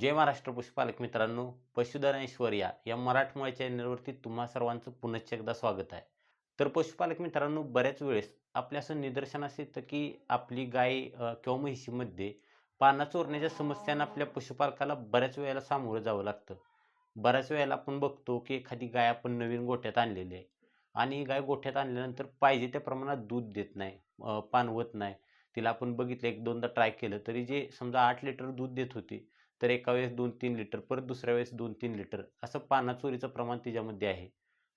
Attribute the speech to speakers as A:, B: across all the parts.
A: जय महाराष्ट्र पशुपालक मित्रांनो पशुधन ऐश्वर्या या मराठमोळ्या चॅनलवरती तुम्हा सर्वांचं पुनश्च एकदा स्वागत आहे. तर पशुपालक मित्रांनो बऱ्याच वेळेस आपल्या असं निदर्शनास येतं की आपली गाय किंवा म्हशीमध्ये पाना चोरण्याच्या समस्यांना आपल्या पशुपालकाला बऱ्याच वेळेला सामोरं जावं लागतं. बऱ्याच वेळेला आपण बघतो की एखादी गाय आपण नवीन गोठ्यात आणलेली आहे आणि गाय गोठ्यात आणल्यानंतर पाहिजे त्या प्रमाणात दूध देत नाही पानवत नाही. तिला आपण बघितलं एक दोनदा ट्राय केलं तरी जे समजा आठ लिटर दूध देत होती तर एका वेळेस दोन तीन लिटर परत दुसऱ्या वेळेस दोन तीन लिटर असं पानाचोरीचं प्रमाण तिच्यामध्ये आहे.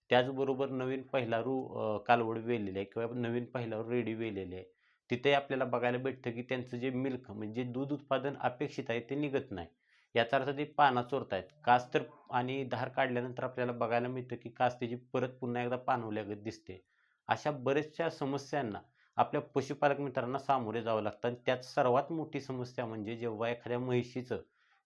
A: त्याचबरोबर नवीन पहिलारू कालवड वेलेले आहे किंवा नवीन पहिलारू रेडी वेलेले आहे. तिथे आपल्याला बघायला भेटतं की त्यांचं जे मिल्क म्हणजे दूध उत्पादन अपेक्षित आहे ते निघत नाही. याचा अर्थ ते पाना चोरतायत. कास तर आणि धार काढल्यानंतर आपल्याला बघायला मिळतं की कास त्याची परत पुन्हा एकदा पानवल्यागत दिसते. अशा बऱ्याचशा समस्यांना आपल्या पशुपालक मित्रांना सामोरे जावं लागतं आणि त्यात सर्वात मोठी समस्या म्हणजे जेव्हा एखाद्या म्हैशीचं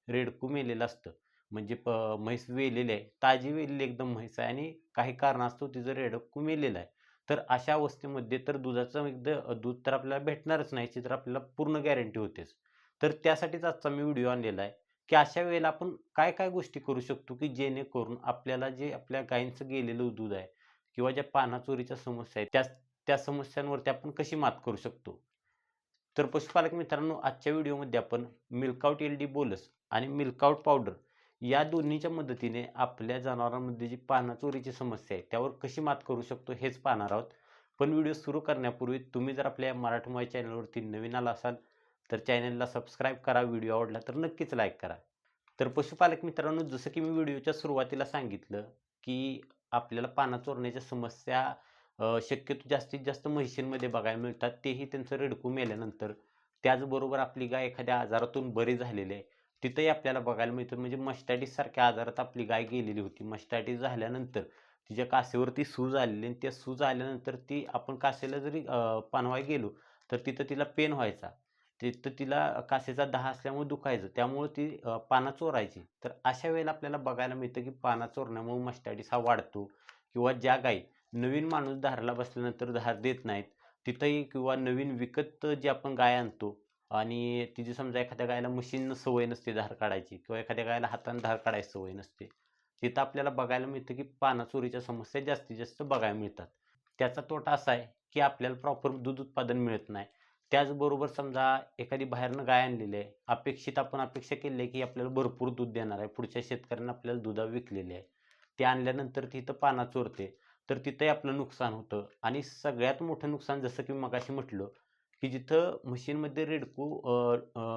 A: रेडकू मेलेलं असतं. म्हणजे प म्हैस वेलेली आहे. ताजी वेलेली एकदम म्हैस आहे आणि काही कारणास्तव तिचं रेडकू मेलेलं आहे. तर अशा अवस्थेमध्ये तर दुधाचं एकदम दूध तर आपल्याला भेटणारच नाही याची तर आपल्याला पूर्ण गॅरंटी होतेच. तर त्यासाठीच आजचा मी व्हिडिओ आणलेला आहे की अशा वेळेला आपण काय काय गोष्टी करू शकतो की जेणेकरून आपल्याला जे आपल्या गायींचं गेलेलं दूध आहे किंवा ज्या पानाचोरीच्या समस्या आहेत त्या त्या समस्यांवरती आपण कशी मात करू शकतो? तर पशुपालक मित्रांनो आजच्या व्हिडिओमध्ये आपण मिल्कआउट एल डी बोलस आणि मिल्कआउट पावडर या दोन्हीच्या मदतीने आपल्या जनावरांमध्ये जी पानाचोरीची समस्या आहे त्यावर कशी मात करू शकतो हेच पाहणार आहोत. पण व्हिडिओ सुरू करण्यापूर्वी तुम्ही जर आपल्या मराठमोय चॅनलवरती नवीन आला असाल तर चॅनलला सबस्क्राईब करा व्हिडिओ आवडला तर नक्कीच लाईक करा. तर पशुपालक मित्रांनो जसं की मी व्हिडिओच्या सुरुवातीला सांगितलं की आपल्याला पाना चोरण्याच्या समस्या शक्यतो जास्तीत जास्त म्हशींमध्ये बघायला मिळतात. तेही त्यांचं रेडकू मेल्यानंतर त्याचबरोबर आपली गाय एखाद्या आजारातून बरी झालेली आहे. तिथंही आपल्याला बघायला मिळतं. म्हणजे मस्टॅटिस सारख्या आजारात आपली गाय गेलेली होती. मस्टॅटिस झाल्यानंतर तिच्या कासेवरती सूज आलेली आणि त्या सूज आल्यानंतर ती आपण कासेला जरी पानवाय गेलो तर तिथं तिला पेन व्हायचा. तिथं तिला कासेचा दहा असल्यामुळे दुखायचं. त्यामुळे ती पाना चोरायची. तर अशा वेळेला आपल्याला बघायला मिळतं की पाना चोरण्यामुळे मस्टॅटिस हा वाढतो किंवा ज्या गायी नवीन माणूस धारला बसल्यानंतर धार देत नाहीत तिथंही किंवा नवीन विकत जे आपण गाय आणतो आणि तिची समजा एखाद्या गायला मशीननं सवय नसते धार काढायची किंवा एखाद्या गायला हाताने धार काढायची सवय नसते तिथं आपल्याला बघायला मिळतं की पानाचोरीच्या समस्या जास्तीत जास्त बघायला मिळतात. त्याचा तोटा असा आहे की आपल्याला प्रॉपर दूध उत्पादन मिळत नाही. त्याचबरोबर समजा एखादी बाहेरनं गाय आणलेली आहे अपेक्षित आपण अपेक्षा केली आहे की आपल्याला भरपूर दूध देणार आहे पुढच्या शेतकऱ्यांना आपल्याला दुधा विकलेले आहे. ते आणल्यानंतर तिथं पाना चोरते तर तिथंही आपलं नुकसान होतं. आणि सगळ्यात मोठं नुकसान जसं की मगाशी म्हटलं की जिथं म्हशींमध्ये रेडकू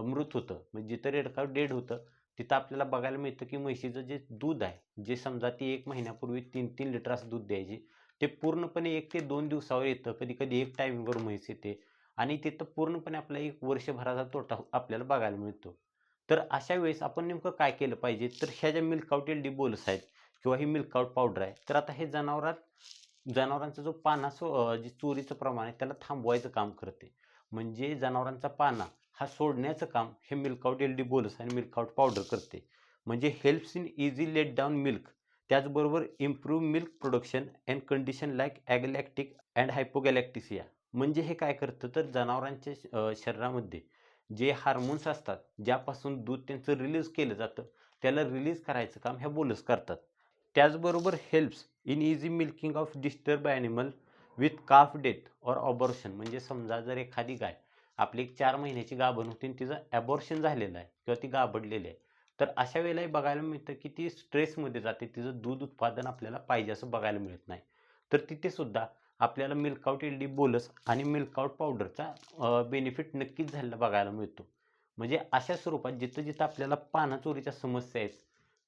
A: मृत होतं. म्हणजे जिथं रेडका डेड होतं तिथं आपल्याला बघायला मिळतं की म्हशीचं जे दूध आहे जे समजा ती एक महिन्यापूर्वी तीन तीन लिटर असं दूध द्यायची ते पूर्णपणे एक ते दोन दिवसावर येतं. कधी कधी एक टायमिंगवर म्हैस येते आणि तिथं पूर्णपणे आपला एक वर्षभराचा तोटा आपल्याला बघायला मिळतो. तर अशा वेळेस आपण नेमकं काय केलं पाहिजे? तर ह्या ज्या मिल्कआउट एल डी बोल्स आहेत किंवा ही मिल्कआउट पावडर आहे तर आता हे जनावरात जनावरांचा जो पाना सो जे चोरीचं प्रमाण आहे त्याला थांबवायचं काम करते. म्हणजे जनावरांचा पाना हा सोडण्याचं काम हे मिल्कआउट एल डी बोलस आणि मिल्कआउट पावडर करते. म्हणजे helps in easy let down milk त्याचबरोबर improve milk production and condition like agalactic and hypogalactia म्हणजे हे काय करतं? तर जनावरांच्या शरीरामध्ये जे हार्मोन्स असतात ज्यापासून दूध त्यांचं रिलीज केलं जातं त्याला रिलीज करायचं काम ह्या बोलस करतात. त्याचबरोबर helps in easy milking of disturb animal with calf death और ऑबॉर्शन म्हणजे समजा जर एखादी गाय आपली एक चार महिन्याची गाभण होती आणि तिचं ॲबॉर्शन झालेलं आहे किंवा ती गाभडलेली आहे तर अशा वेळेलाही बघायला मिळतं की ती स्ट्रेसमध्ये जाते. तिचं दूध उत्पादन आपल्याला पाहिजे असं बघायला मिळत नाही. तर तिथेसुद्धा आपल्याला मिल्कआउट एल डी बोलस आणि मिल्कआउट पावडरचा बेनिफिट नक्कीच झालेला बघायला मिळतो. म्हणजे अशा स्वरूपात जिथं जिथं आपल्याला पानाचोरीच्या समस्या आहेत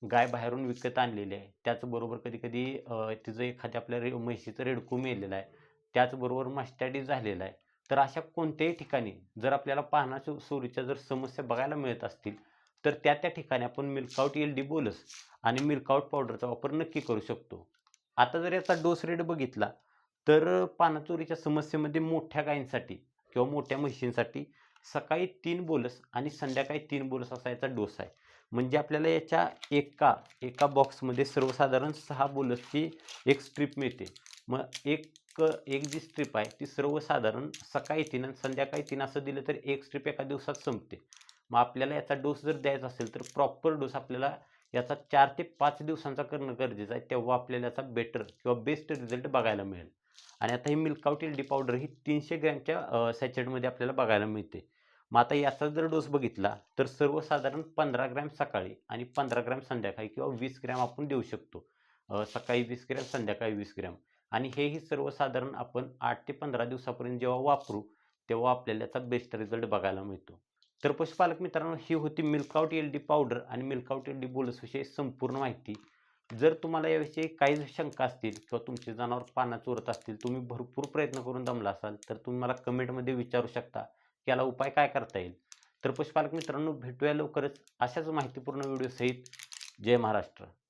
A: गाय बाहेरून विकत आणलेली आहे त्याचबरोबर कधी कधी तिचं एखाद्या आपल्या रे म्हशीचं रेडकू मेलेलं आहे त्याचबरोबर मस्टॅडिस झालेला आहे. तर अशा कोणत्याही ठिकाणी जर आपल्याला पाना सोरीच्या चोरीच्या जर समस्या बघायला मिळत असतील तर त्या त्या ठिकाणी आपण मिल्कआउट एल डी बोलस आणि मिल्कआउट पावडरचा वापर नक्की करू शकतो. आता जर याचा डोस रेट बघितला तर पानाचोरीच्या समस्येमध्ये मोठ्या गायींसाठी किंवा मोठ्या म्हशींसाठी सकाळी तीन बोलस आणि संध्याकाळी तीन बोलस असा याचा डोस आहे. म्हणजे आपल्याला याच्या एका एका बॉक्समध्ये सर्वसाधारण सहा बोलसची एक स्ट्रीप मिळते. मग एक क एक जी स्ट्रीप आहे ती सर्वसाधारण सकाळी तीन आणि संध्याकाळी तीन असं दिलं तर एक स्ट्रीप एका दिवसात संपते. मग आपल्याला याचा डोस जर द्यायचा असेल तर प्रॉपर डोस आपल्याला याचा चार ते पाच दिवसांचा करणं गरजेचं आहे तेव्हा आपल्याला याचा बेटर किंवा बेस्ट रिझल्ट बघायला मिळेल. आणि आता ही मिल्कआउट एल डी पावडर ही तीनशे ग्रॅमच्या सॅचेटमध्ये आपल्याला बघायला मिळते. मग आता याचा जर डोस बघितला तर सर्वसाधारण पंधरा ग्रॅम सकाळी आणि पंधरा ग्रॅम संध्याकाळी किंवा वीस ग्रॅम आपण देऊ शकतो. सकाळी वीस ग्रॅम संध्याकाळी वीस ग्रॅम आणि हेही सर्वसाधारण आपण आठ ते पंधरा दिवसापर्यंत जेव्हा वापरू तेव्हा आपल्याला याचा बेस्ट रिझल्ट बघायला मिळतो. तर पशुपालक मित्रांनो ही होती मिल्कआउट एल डी पावडर आणि मिल्कआउट एल डी बोलसविषयी संपूर्ण माहिती. जर तुम्हाला याविषयी काही शंका असतील किंवा तुमचे जनावर पाना चोरत असतील तुम्ही भरपूर प्रयत्न करून दमला असाल तर तुम्ही मला कमेंटमध्ये विचारू शकता की याला उपाय काय करता येईल. तर पशुपालक मित्रांनो भेटूया लवकरच अशाच माहितीपूर्ण व्हिडिओसहित जय महाराष्ट्र.